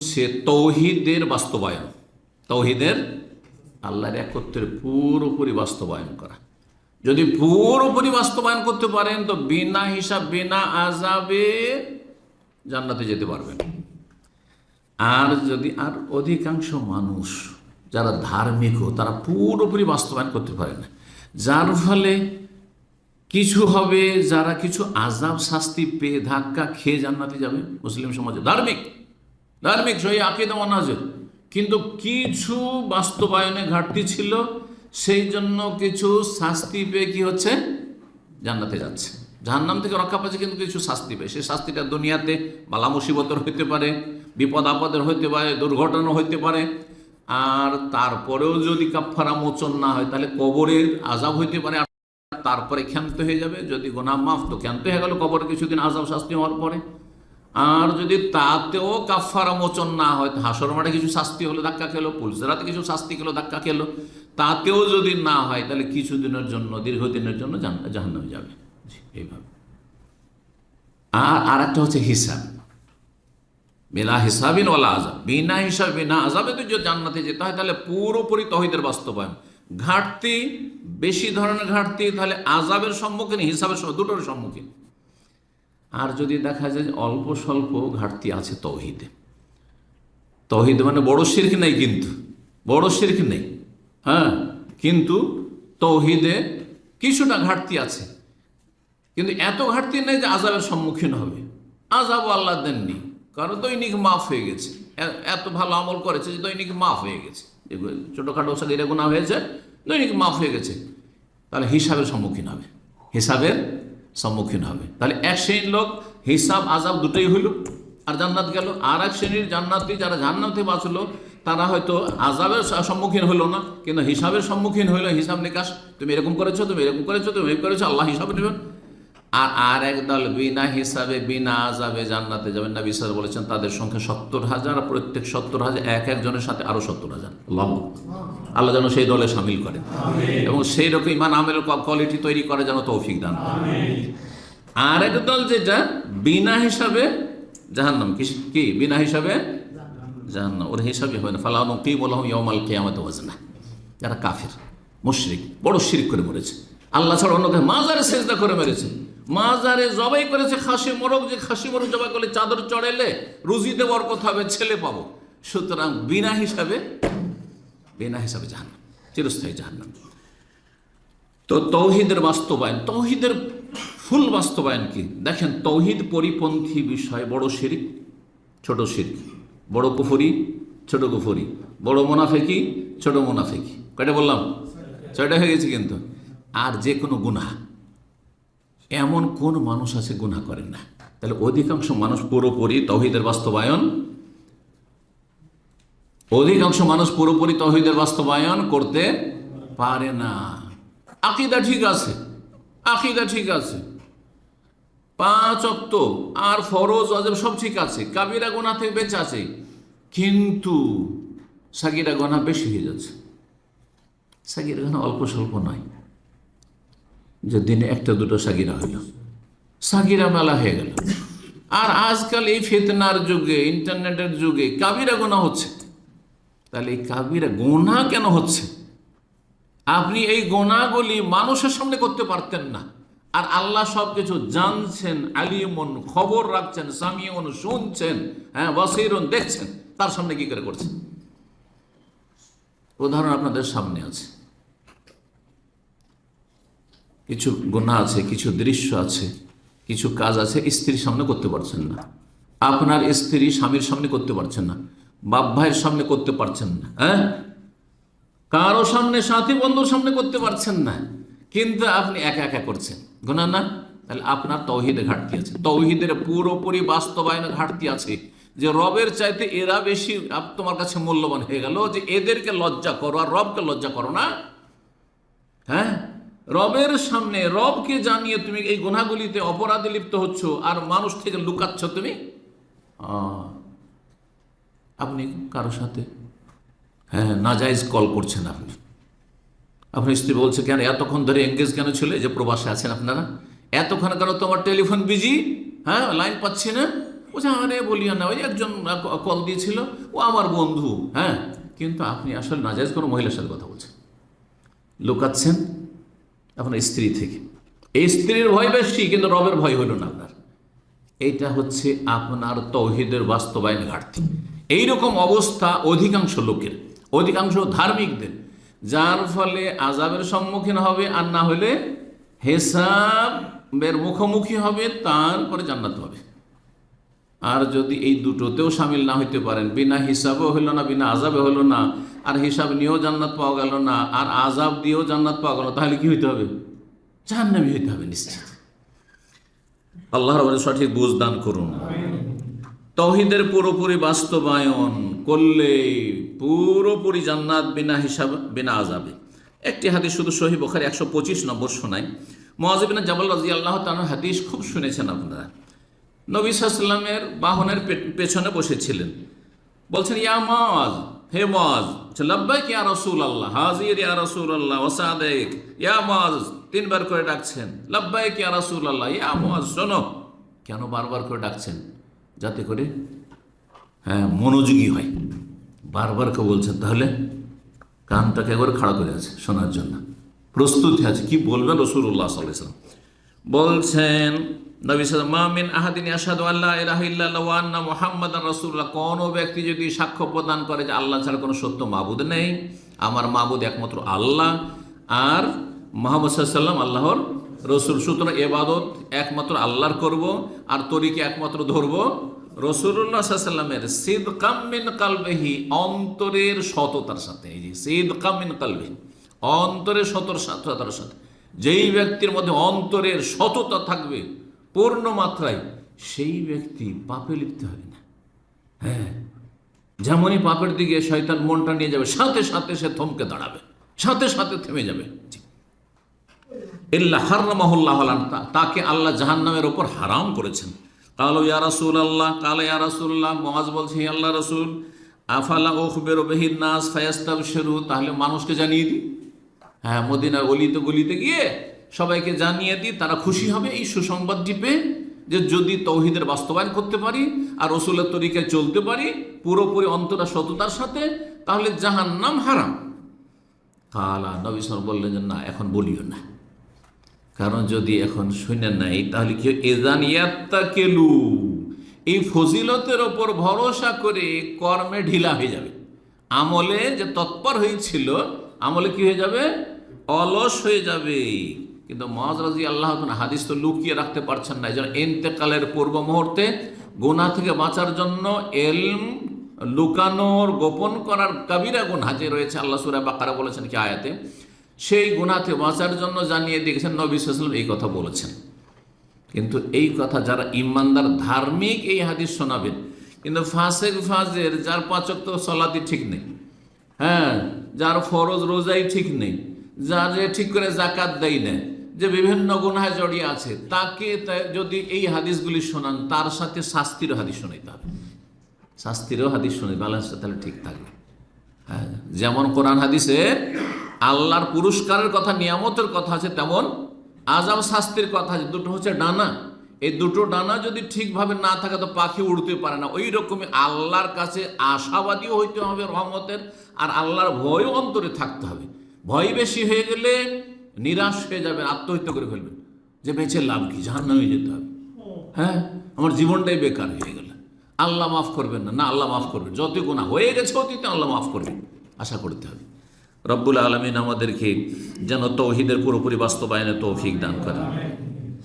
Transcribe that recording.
সে তৌহিদের বাস্তবায়ন। তৌহিদের আল্লাহর একত্রের পুরোপুরি বাস্তবায়ন করা। যদি পুরোপুরি বাস্তবায়ন করতে পারেন, তো বিনা হিসাব, বিনা আজাবে জান্নাতে যেতে পারবেন। আর যদি, আর অধিকাংশ মানুষ যারা ধার্মিকও তারা পুরোপুরি বাস্তবায়ন করতে পারে না। যার ফলে কিছু হবে, যারা কিছু আজাব শাস্তি পেয়ে ধাক্কা খেয়ে জান্নাতে যাবে। মুসলিম সমাজে ধার্মিক। ধার্মিক সহি আকিদা মনাজের কিন্তু কিছু বাস্তবায়নে ঘাটতি ছিল, সেই জন্য কিছু শাস্তি পেয়ে কি হচ্ছে? জান্নাতে যাচ্ছে। জাহান্নাম থেকে রক্ষা পাচ্ছে কিন্তু কিছু শাস্তি পেয়ে। সেই শাস্তিটা দুনিয়াতে বালা মুসিবতের হইতে পারে, বিপদ আপদের হইতে পারে দুর্ঘটনা হইতে পারে। আর তারপরেও যদি কাফারা মোচন না হয়, তাহলে কবরের আজাব হইতে পারে তারপরে ক্ষান্ত হয়ে যাবে। যদি গোনা মাফ, তো ক্ষান্ত হয়ে গেল কবরে কিছুদিন আজাব শাস্তি হওয়ার পরে। আর যদি তাতেও কাফারা মোচন না হয় হাসর মাঠে কিছু শাস্তি হলো, ধাক্কা খেলো পুলিশেরাতে কিছু শাস্তি খেলো, ধাক্কা খেলো, তাতেও যদি না হয়, তাহলে কিছুদিনের জন্য, দীর্ঘদিনের জন্য জাহান্নামে যাবে। এইভাবে। আর আর একটা হচ্ছে হিসাব। বিনা হিসাবিন ওলা আজাব বিনা হিসাব, বিনা আজাবে তো যদি জান্নাতে যেতে হয়, তাহলে পুরোপুরি তহিদের বাস্তবায়ন। ঘাটতি, বেশি ধরনের ঘাটতি, তাহলে আজাবের সম্মুখীন, হিসাবের দুটোর সম্মুখীন। আর যদি দেখা যায় অল্প স্বল্প ঘাটতি আছে তৌহিদে। তহিদ মানে বড় শির্ক নেই কিন্তু, বড় শির্ক নেই। হ্যাঁ কিন্তু তৌহিদে কিছুটা ঘাটতি আছে। কিন্তু এত ঘাটতি নেই যে আজাবের সম্মুখীন হবে। আজাবও আল্লাহ দেননি, কারণ দৈনিক মাফ হয়ে গেছে। এত ভালো আমল করেছে যে দৈনিক মাফ হয়ে গেছে। ছোটোখাটো সাগিরে গুণা হয়েছে, দৈনিক মাফ হয়ে গেছে। তাহলে হিসাবের সম্মুখীন হবে। হিসাবের সম্মুখীন হবে। তাহলে এক শ্রেণির লোক হিসাব, আজাব দুটোই হইল, আর জান্নাত গেল। আর এক শ্রেণির জান্নাতি, যারা জান্নাতে বাঁচলো, তারা হয়তো আজাবের সম্মুখীন হলো না, কিন্তু হিসাবের সম্মুখীন হইল। হিসাব নিকাশ, তুমি এরকম করেছ, তুমি এরকম করেছ, তুমি এরকম করেছ, আল্লাহ হিসাব নেবেন। আর আর এক দল বিনা হিসাবে বিনা আজাবে জান্নাতে যাবেন না বিশ্বাস বলেছেন তাদের সংখ্যা সত্তর হাজার প্রত্যেক সত্তর হাজার এক একজনের সাথে আরও সত্তর হাজার। আল্লাহ আল্লাহ যেন সেই দলে সামিল করেন। এবং সেই রকম ইমান আমের কোয়ালিটি তৈরি করে যেন তৌফিক দান আর এক দল যেটা বিনা হিসাবে জাহান্নাম। কি কি? বিনা হিসাবে? জাহান্নাম। ওর হিসাবে হয় না। ফালাউন কি বললাম ইয়মাল কেয়ামত ওয়াজনা। যারা কাফির মুশরিক বড় শিরিক করে মরেছে। আল্লাহ ছাড়া অন্যকে মাজারে সেজদা করে মেরেছে। মাজারে জবাই করেছে খাসি মোরগ, যে খাসি মোরগ জবাই করলে চাদর চড়াইলে রুজি দেওয়ার কথা হবে, ছেলে পাবো। সুতরাং বিনা হিসাবে বিনা হিসাবে জাহান্নাম, চিরস্থায়ী জাহান্নাম। তো তৌহিদের বাস্তবায়ন, তৌহিদের ফুল বাস্তবায়ন কি? দেখেন, তৌহিদ পরিপন্থী বিষয়, বড় শিরিক, ছোট শিরিক। বড় কুফরি, ছোট কুফরি। বড় মোনাফেকি, ছোট মোনাফেকি। কয়টা বললাম? ছয়টা হয়ে গেছে কিন্তু। আর যে কোনো গুনাহ। এমন কোন মানুষ আছে গুণা করেন না। তাহলে অধিকাংশ মানুষ পুরোপুরি তহিদের বাস্তবায়ন, অধিকাংশ মানুষ পুরোপুরি তৌহিদের বাস্তবায়ন করতে পারে না। আকিদা ঠিক আছে, আকিদা ঠিক আছে। পাঁচ অক্ত, আর ফরজ, অজব সব ঠিক আছে। কাবিরা গোনা থেকে বেঁচে আছে। কিন্তু সাকিরা গোনা বেশি হয়ে যাচ্ছে। সাকিরা গোনা অল্প স্বল্প নয়। যে দিনে একটা দুটো সাগিরা হইল। সাকিরা মেলা হয়ে গেল। আর আজকাল এই ফেতনার যুগে, ইন্টারনেটের যুগে কাবিরা গোনা হচ্ছে। তাহলে এই কাবিরা গোনা কেন হচ্ছে? আপনি এই গোনাগুলি মানুষের সামনে করতে পারতেন না। আর আল্লাহ সব কিছু জানছেন, আলিমন, খবর রাখছেন সামিয়ন শুনছেন হ্যাঁ বসিরন, দেখছেন। তার সামনে কি করে করছেন? উদাহরণ আপনাদের সামনে আছে। কিছু গুণা আছে, কিছু দৃশ্য আছে, কিছু কাজ আছে, স্ত্রীর সামনে করতে পারছেন না। আপনার স্ত্রী স্বামীর সামনে করতে পারছেন না। বাপ ভাইয়ের সামনে করতে পারছেন না হ্যাঁ? কারও সামনে, সাথী বন্ধুর সামনে করতে পারছেন না। কিন্তু আপনি একা একা করছেন। গুণা না? তাহলে আপনার তৌহিদে ঘাটতি আছে। তৌহিদের পুরোপুরি বাস্তবায়নে ঘাটতি আছে যে রবের চাইতে এরা বেশি তোমার কাছে মূল্যবান হয়ে গেল যে এদেরকে লজ্জা করো আর রবকে লজ্জা করো না। হ্যাঁ? রবের সামনে রবকে জানিয়ে তুমি এই গুনাগুলিতে অপরাধে লিপ্ত হচ্ছ আর মানুষ থেকে লুকাচ্ছ তুমি? আপনি কারও সাথে? হ্যাঁ নাজাইজ কল করছেন আপনি। আপনার স্ত্রী বলছে, কেন এতক্ষণ ধরে এঙ্গেজ কেন ছিল? যে প্রবাসে আছেন আপনারা। এতক্ষণ কেন তোমার টেলিফোন বিজি হ্যাঁ লাইন পাচ্ছি না? বলছে, আরে বলিয়া না, ওই একজন কল দিয়েছিল, ও আমার বন্ধু। হ্যাঁ কিন্তু আপনি আসলে নাজাইজ কোনো মহিলার সাথে কথা বলছেন। লুকাচ্ছেন? আপনার স্ত্রী থেকে। এই স্ত্রীর ভয় বেশি, কিন্তু রবের ভয় হইল না আপনার এইটা হচ্ছে আপনার তৌহিদের বাস্তবায়ন ঘাটতি। এইরকম অবস্থা অধিকাংশ লোকের, অধিকাংশ ধার্মিকদের, যার ফলে আজাবের সম্মুখীন হবে আর না হলে হেসাবের মুখোমুখি হবে, তারপরে জান্নাত হবে আর যদি এই দুটোতেও সামিল না হইতে পারেন, বিনা হিসাবেও হইল না, বিনা আজাবে হলো না, আর হিসাব নিয়েও জান্নাত পাওয়া গেল না, আর আজাব দিয়েও জান্নাত পাওয়া গেল, তাহলে কি হইতে হবে? জাহান্নামী হইতে হবে নিশ্চিত। আল্লাহ রবের সঠিক বুঝ দান করুন। তহিদের পুরোপুরি বাস্তবায়ন করলে পুরোপুরি জান্নাত বিনা হিসাব, বিনা আজাবে একটি হাদিস শুধু সহি বখারি একশো পঁচিশ নম্বর শোনায়। মহাজিবিনা জাবাল রাজি আল্লাহ তার হাদিস খুব শুনেছেন আপনারা। নবী সাল্লামের বাহনের পেছনে বসেছিলেন। বলছেন, ইয়া মাজ হে মাজ লব্বাইক ইয়া রসুল আল্লাহ হাজির ইয়া রসুল আল্লাহ ওসাদেক ইয়া মাজ তিনবার করে ডাকছেন, লব্বাইক ইয়া রসুল আল্লাহ ইয়া মাজ শোনো। কেন বারবার করে ডাকছেন? যাতে করে হ্যাঁ মনোযোগী হয়। বারবার কেউ বলছেন, তাহলে কানটাকে একবার খাড়া করে আছে শোনার জন্য? প্রস্তুতি আছে, কি বলবেন রসুল্লাহ সাল্লাম বলছেন নবী সাল্লাম, মা মিন আহাদিন আসাদু আল্লাহ ইলাহা ইল্লাল্লাহ ওয়া আন্না মুহাম্মাদান রাসূলুল্লাহ। কোন ব্যক্তি যদি সাক্ষ্য প্রদান করে যে আল্লাহ ছাড়া কোনো সত্য মাবুদ নেই আমার মাবুদ একমাত্র আল্লাহ আর মোহাম্মদ সাল্লাম আল্লাহর রসুল। সুতরাং এবাদত একমাত্র আল্লাহর করব আর তরিকে একমাত্র ধরব রসুল্লাহ সাল্লামের। সিদ কামিন কালবেহি অন্তরের সততার সাথে। এই যে সিদ কামিন কালবেহি অন্তরের সতর সততার সাথে। যেই ব্যক্তির মধ্যে অন্তরের সততা থাকবে পূর্ণ মাত্রায় সেই ব্যক্তি পাপে লিপ্ত হবে না। হ্যাঁ যেমনই পাপের দিকে শয়তান মনটা নিয়ে যাবে, সাথে সাথে সে থমকে দাঁড়াবে, সাথে সাথে থেমে যাবে। ইল্লা হার্রামাহুল্লাহ তাকে আল্লাহ জাহান্নামের ওপর হারাম করেছেন। কালো ইয়া রাসূল আল্লাহ কালে ইয়া রাসূলুল্লাহ মহাজ বলছে আল্লাহ রসুল, আফালা ওখবের বেহির নাস ফায়াস্তাব শেরু তাহলে মানুষকে জানিয়ে দিই। হ্যাঁ মদিনার অলিতে গলিতে গিয়ে সবাইকে জানিয়ে দিই, তারা খুশি হবে। এই সুসংবাদটি পেয়ে যে যদি তৌহিদের বাস্তবায়ন করতে পারি আর রসুলের তরিকায় চলতে পারি, পুরোপুরি অন্তরা সততার সাথে, তাহলে জাহান্নাম হারাম। কালা নবী সাল বললেন যে, না, এখন বলিও না। কারণ যদি এখন শুনে নাই, তাহলে কি? এজান ইয়াত্তা কেলু এই ফজিলতের ওপর ভরসা করে কর্মে ঢিলা হয়ে যাবে। আমলে যে তৎপর হয়েছিল, আমলে কি হয়ে যাবে? অলস হয়ে যাবে। কিন্তু মহাজ রাজি আল্লাহ হাদিস তো লুকিয়ে রাখতে পারছেন না জন্য এন্তেকালের পূর্ব মুহূর্তে গোনা থেকে বাঁচার জন্য এলম লুকানোর, গোপন করার কাবিরা গুণা যে রয়েছে আল্লাহ সুরা বাকারা বলেছেন কি আয়াতে? সেই গুণাতে বাঁচার জন্য জানিয়ে দিয়েছেন, নবী সাল্লাম এই কথা বলেছেন। কিন্তু এই কথা যারা ইমানদার, ধার্মিক এই হাদিস শোনাবেন, কিন্তু ফাসেক, ফাজের, যার পাচক তো সলাতি ঠিক নেই হ্যাঁ যার ফরজ রোজাই ঠিক নেই, যার যে ঠিক করে জাকাত দেয় না যে বিভিন্ন গুনায় জড়িয়ে আছে, তাকে যদি এই হাদিসগুলি শোনান, তার সাথে শাস্তির হাদিস শোনাইতে হবে শাস্তিরও হাদিস শুনে ব্যালেন্সটা তাহলে ঠিক থাকবে। হ্যাঁ যেমন কোরআন হাদিসে আল্লাহর পুরস্কারের কথা, নিয়ামতের কথা আছে, তেমন আজাব শাস্তির কথা আছে, দুটো হচ্ছে ডানা। এই দুটো ডানা যদি ঠিকভাবে না থাকে, তো পাখি উড়তে পারে না। ওই রকমই আল্লাহর কাছে আশাবাদীও হইতে হবে রহমতের, আর আল্লাহর ভয়ও অন্তরে থাকতে হবে। ভয় বেশি হয়ে গেলে নিরাশ হয়ে যাবে আত্মহত্যা করে ফেলবেন। যে বেঁচে লাভ কি? জাহান্নামে যেতে হবে। হ্যাঁ? আমার জীবনটাই বেকার হয়ে গেল। আল্লাহ মাফ করবেন না? না, আল্লাহ মাফ করবেন। যত গোনা হয়ে গেছে, অতীতে আল্লাহ মাফ করবেন আশা করতে হবে। রব্বুল আলমিন আমাদেরকে যেন তৌহিদের পুরোপুরি বাস্তবায়নে তৌফিক দান করেন।